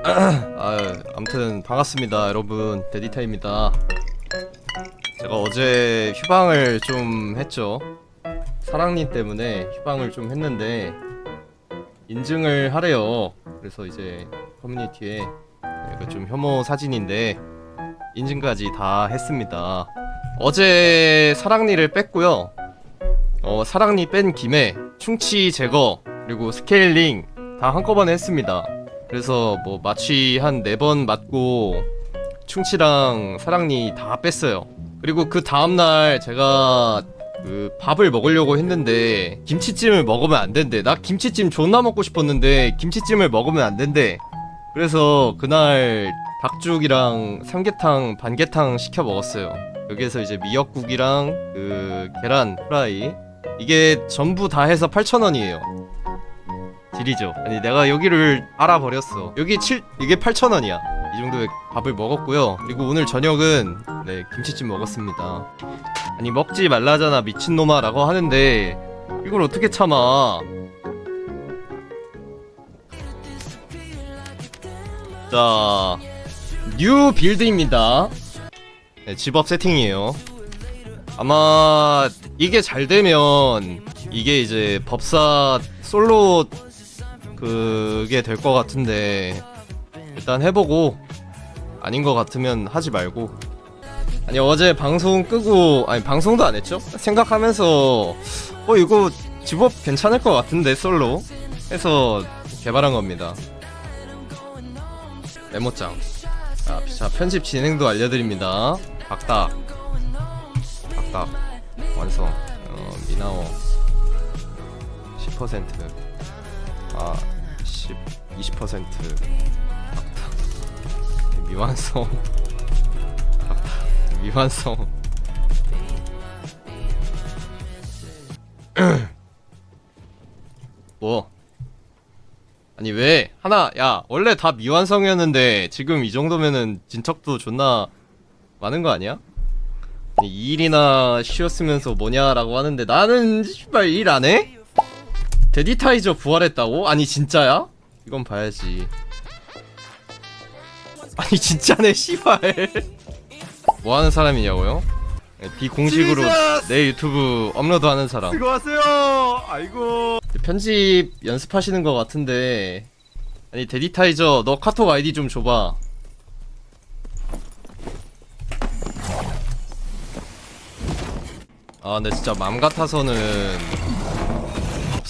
아, 아무튼 반갑습니다, 여러분. 데디타입니다. 제가 어제 휴방을 좀 했죠. 사랑님 때문에 휴방을 좀 했는데 인증을 하래요. 그래서 이제 커뮤니티에 이거 좀 혐오 사진인데 인증까지 다 했습니다. 어제 사랑니를 뺐고요. 어, 사랑니 뺀 김에 충치 제거 그리고 스케일링 다 한꺼번에 했습니다. 그래서 뭐 마취 한 네 번 맞고 충치랑 사랑니 다 뺐어요. 그리고 그 다음날 제가 그 밥을 먹으려고 했는데 김치찜을 먹으면 안 된대. 나 김치찜 존나 먹고 싶었는데 김치찜을 먹으면 안 된대. 그래서 그날 닭죽이랑 삼계탕, 반계탕 시켜 먹었어요. 여기에서 이제 미역국이랑 그 계란 프라이 이게 전부 다 해서 8,000원이에요. 딜이죠. 아니 내가 여기를 알아버렸어. 여기 7 이게 8,000원이야. 이 정도의 밥을 먹었고요. 그리고 오늘 저녁은 네 김치찜 먹었습니다. 아니 먹지 말라잖아 미친놈아 라고 하는데 이걸 어떻게 참아? 자, 뉴 빌드입니다. 네, 집업 세팅이에요. 아마 이게 잘 되면 이게 이제 법사 솔로 그게 될 것 같은데 일단 해보고 아닌 것 같으면 하지 말고. 아니 어제 방송 끄고 아니 방송도 안 했죠? 생각하면서 어 이거 집업 괜찮을 것 같은데 솔로? 해서 개발한 겁니다. 메모장. 자, 자 편집 진행도 알려드립니다. 박딱 박딱 완성. 어, 미나워. 10% 아, 10, 20% 박탁 미완성. 박탁 미완성. 뭐? 아니 왜? 하나 야 원래 다 미완성이었는데 지금 이 정도면은 진척도 존나 많은 거 아니야? 아니, 이 일이나 쉬었으면서 뭐냐라고 하는데 나는 씨발 일 안 해? 데디타이저 부활했다고? 아니 진짜야? 이건 봐야지 아니 진짜네 씨발 뭐하는 사람이냐고요? 네, 비공식으로 지저스! 내 유튜브 업로드하는 사람 수고하세요. 아이고. 편집 연습하시는 것 같은데 아니 데디타이저 너 카톡 아이디 좀 줘봐 아 근데 진짜 맘 같아서는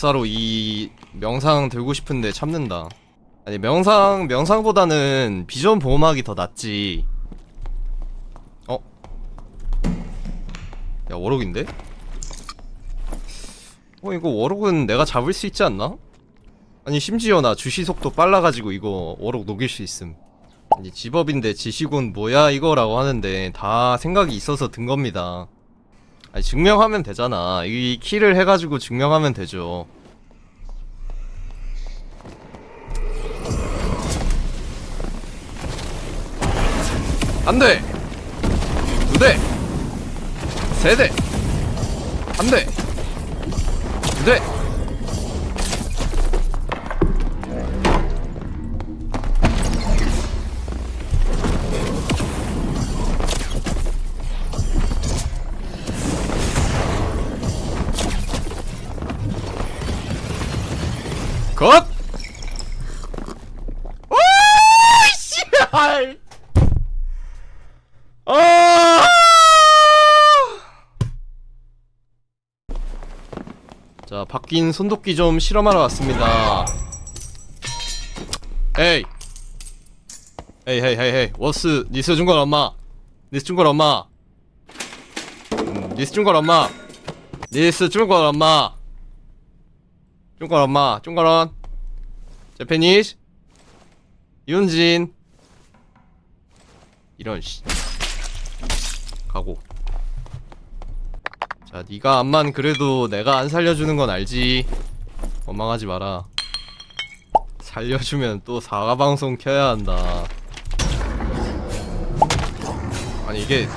법사로 이 명상 들고 싶은데 참는다 아니 명상 명상보다는 비전 보호막이 더 낫지 어? 야 워록인데? 어 이거 워록은 내가 잡을 수 있지 않나? 아니 심지어 나 주시 속도 빨라가지고 이거 워록 녹일 수 있음 아니 집업인데 지시군 뭐야 이거라고 하는데 다 생각이 있어서 든 겁니다 아니 증명하면 되잖아. 이 키를 해가지고 증명하면 되죠. 안돼 두대 세대 한대 컷! 오, 씨발! 아! 자, 바뀐 손도끼 좀 실험하러 왔습니다. 에이. 에이, 헤이, 헤이, 헤이. 워스, 니스 중걸 엄마. 니스 중걸 엄마. 음, 니스 중걸 엄마. 니스 중걸 엄마. 중걸 엄마. 중걸언. 제페니스. 윤진. 이런 씨. 가고. 자, 네가 암만 그래도 내가 안 살려주는 건 알지. 원망하지 마라. 살려주면 또 사과 방송 켜야 한다. 아니 이게